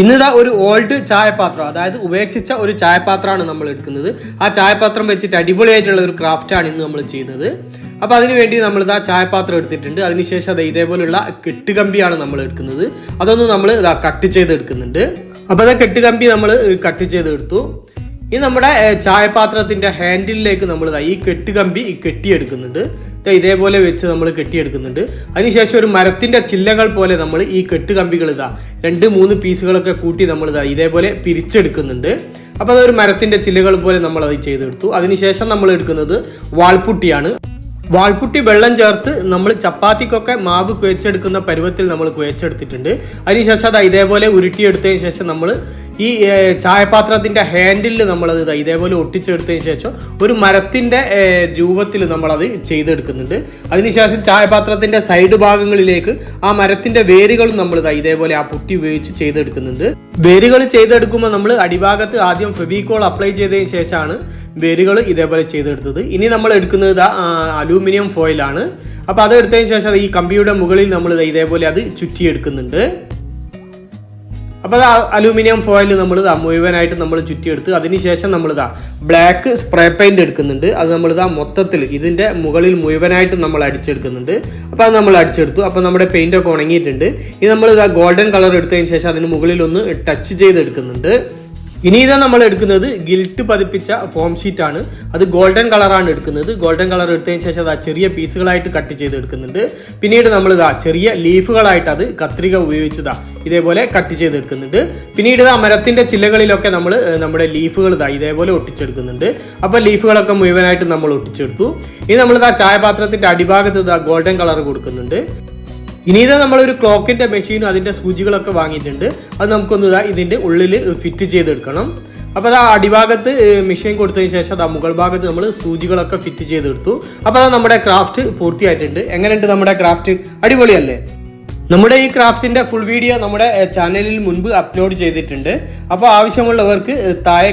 ഇന്നിതാ ഒരു ഓൾഡ് ചായപാത്രം അതായത് ഉപേക്ഷിച്ച ഒരു ചായപാത്രമാണ് നമ്മൾ എടുക്കുന്നത്. ആ ചായപാത്രം വെച്ചിട്ട് അടിപൊളിയായിട്ടുള്ള ഒരു ക്രാഫ്റ്റാണ് ഇന്ന് നമ്മൾ ചെയ്യുന്നത്. അപ്പോൾ അതിന് വേണ്ടി നമ്മൾ ഇതാ ചായപാത്രം എടുത്തിട്ടുണ്ട്. അതിനുശേഷം അത് ഇതേപോലുള്ള കെട്ടുകമ്പിയാണ് നമ്മൾ എടുക്കുന്നത്. അതൊന്ന് നമ്മൾ ഇതാ കട്ട് ചെയ്ത് എടുക്കുന്നുണ്ട് അപ്പോൾ അത് കെട്ടുകമ്പി നമ്മൾ കട്ട് ചെയ്ത് എടുത്തു ഈ നമ്മുടെ ചായപാത്രത്തിന്റെ ഹാൻഡിലിലേക്ക് നമ്മൾ ഈ കെട്ടുകമ്പി കെട്ടിയെടുക്കുന്നുണ്ട്. ഇതേപോലെ വെച്ച് നമ്മൾ കെട്ടിയെടുക്കുന്നുണ്ട്. അതിനുശേഷം ഒരു മരത്തിന്റെ ചില്ലകൾ പോലെ നമ്മൾ ഈ കെട്ടുകമ്പികൾ ഇതാ രണ്ട് മൂന്ന് പീസുകളൊക്കെ കൂട്ടി നമ്മൾ ഇതാ ഇതേപോലെ പിരിച്ചെടുക്കുന്നുണ്ട്. അപ്പോൾ അതൊരു മരത്തിന്റെ ചില്ലകൾ പോലെ നമ്മൾ അത് ചെയ്തെടുത്തു. അതിനുശേഷം നമ്മൾ എടുക്കുന്നത് വാൾപുട്ടിയാണ്. വാൾപുട്ടി വെള്ളം ചേർത്ത് നമ്മൾ ചപ്പാത്തിക്കൊക്കെ മാവ് കുഴച്ചെടുക്കുന്ന പരുവത്തിൽ നമ്മൾ കുഴച്ചെടുത്തിട്ടുണ്ട്. അതിനുശേഷം അത് ഇതേപോലെ ഉരുട്ടിയെടുത്തതിന് ശേഷം നമ്മൾ ഈ ചായപാത്രത്തിന്റെ ഹാൻഡിൽ നമ്മളത് ഇതേപോലെ ഒട്ടിച്ചെടുത്തതിന് ശേഷം ഒരു മരത്തിന്റെ രൂപത്തിൽ നമ്മളത് ചെയ്തെടുക്കുന്നുണ്ട്. അതിനുശേഷം ചായപാത്രത്തിന്റെ സൈഡ് ഭാഗങ്ങളിലേക്ക് ആ മരത്തിന്റെ വേരുകളും നമ്മൾ ഇതേപോലെ ആ പുട്ടി ഉപയോഗിച്ച് ചെയ്തെടുക്കുന്നുണ്ട്. വേരുകൾ ചെയ്തെടുക്കുമ്പോൾ നമ്മൾ അടിഭാഗത്ത് ആദ്യം ഫെവിക്കോൾ അപ്ലൈ ചെയ്തതിന് ശേഷമാണ് വേരുകൾ ഇതേപോലെ ചെയ്തെടുത്തത്. ഇനി നമ്മൾ എടുക്കുന്നത് അലൂമിനിയം ഫോയിലാണ്. അപ്പോൾ അത് എടുത്തതിന് ശേഷം ഈ കമ്പിയുടെ മുകളിൽ നമ്മൾ ഇതേപോലെ അത് ചുറ്റിയെടുക്കുന്നുണ്ട്. അപ്പോൾ അത് അലൂമിനിയം ഫോയിൽ നമ്മൾ ഇതാ മുഴുവനായിട്ട് നമ്മൾ ചുറ്റിയെടുത്ത് അതിനുശേഷം നമ്മൾ ഇതാ ബ്ലാക്ക് സ്പ്രേ പെയിന്റ് എടുക്കുന്നുണ്ട്. അത് നമ്മൾ ഇതാ മൊത്തത്തിൽ ഇതിന്റെ മുകളിൽ മുഴുവനായിട്ട് നമ്മൾ അടിച്ചെടുക്കുന്നുണ്ട്. അപ്പോൾ അത് നമ്മൾ അടിച്ചെടുത്തു. അപ്പോൾ നമ്മുടെ പെയിന്റ് ഒക്കെ ഉണങ്ങിയിട്ടുണ്ട്. ഇനി നമ്മൾ ഇതാ ഗോൾഡൻ കളർ എടുത്തതിന് ശേഷം അതിന് മുകളിൽ ഒന്ന് ടച്ച് ചെയ്തെടുക്കുന്നുണ്ട്. ഇനി ഇതാ നമ്മൾ എടുക്കുന്നത് ഗിൽറ്റ് പതിപ്പിച്ച ഫോം ഷീറ്റ് ആണ്. അത് ഗോൾഡൻ കളറാണ് എടുക്കുന്നത്. ഗോൾഡൻ കളർ എടുത്തതിന് ശേഷം അത് ചെറിയ പീസുകളായിട്ട് കട്ട് ചെയ്ത് എടുക്കുന്നുണ്ട് പിന്നീട് നമ്മൾ ഇതാ ചെറിയ ലീഫുകളായിട്ട് അത് കത്രിക ഉപയോഗിച്ചതാ ഇതേപോലെ കട്ട് ചെയ്ത് എടുക്കുന്നുണ്ട് പിന്നീട് ഇതാ മരത്തിന്റെ ചില്ലകളിലൊക്കെ നമ്മൾ നമ്മുടെ ലീഫുകൾ ഇതാ ഇതേപോലെ ഒട്ടിച്ചെടുക്കുന്നുണ്ട്. അപ്പോൾ ലീഫുകളൊക്കെ മുഴുവനായിട്ട് നമ്മൾ ഒട്ടിച്ചെടുത്തു. ഇനി നമ്മൾ ഇതാ ചായപാത്രത്തിന്റെ അടിഭാഗത്ത് ഇതാ ഗോൾഡൻ കളർ കൊടുക്കുന്നുണ്ട്. ഇനി ഇത് നമ്മളൊരു ക്ലോക്കിന്റെ മെഷീനും അതിന്റെ സൂചികളൊക്കെ വാങ്ങിയിട്ടുണ്ട്. അത് നമുക്കൊന്ന് ഇതാ ഇതിന്റെ ഉള്ളിൽ ഫിറ്റ് ചെയ്തെടുക്കണം. അപ്പോൾ അത് അടിഭാഗത്ത് മെഷീൻ കൊടുത്തതിന് ശേഷം അത് മുകൾ ഭാഗത്ത് നമ്മൾ സൂചികളൊക്കെ ഫിറ്റ് ചെയ്തെടുത്തു. അപ്പോൾ അത് നമ്മുടെ ക്രാഫ്റ്റ് പൂർത്തിയായിട്ടുണ്ട്. എങ്ങനെയുണ്ട് നമ്മുടെ ക്രാഫ്റ്റ്? അടിപൊളിയല്ലേ? നമ്മുടെ ഈ ക്രാഫ്റ്റിന്റെ ഫുൾ വീഡിയോ നമ്മുടെ ചാനലിൽ മുൻപ് അപ്ലോഡ് ചെയ്തിട്ടുണ്ട്. അപ്പോൾ ആവശ്യമുള്ളവർക്ക് താഴെ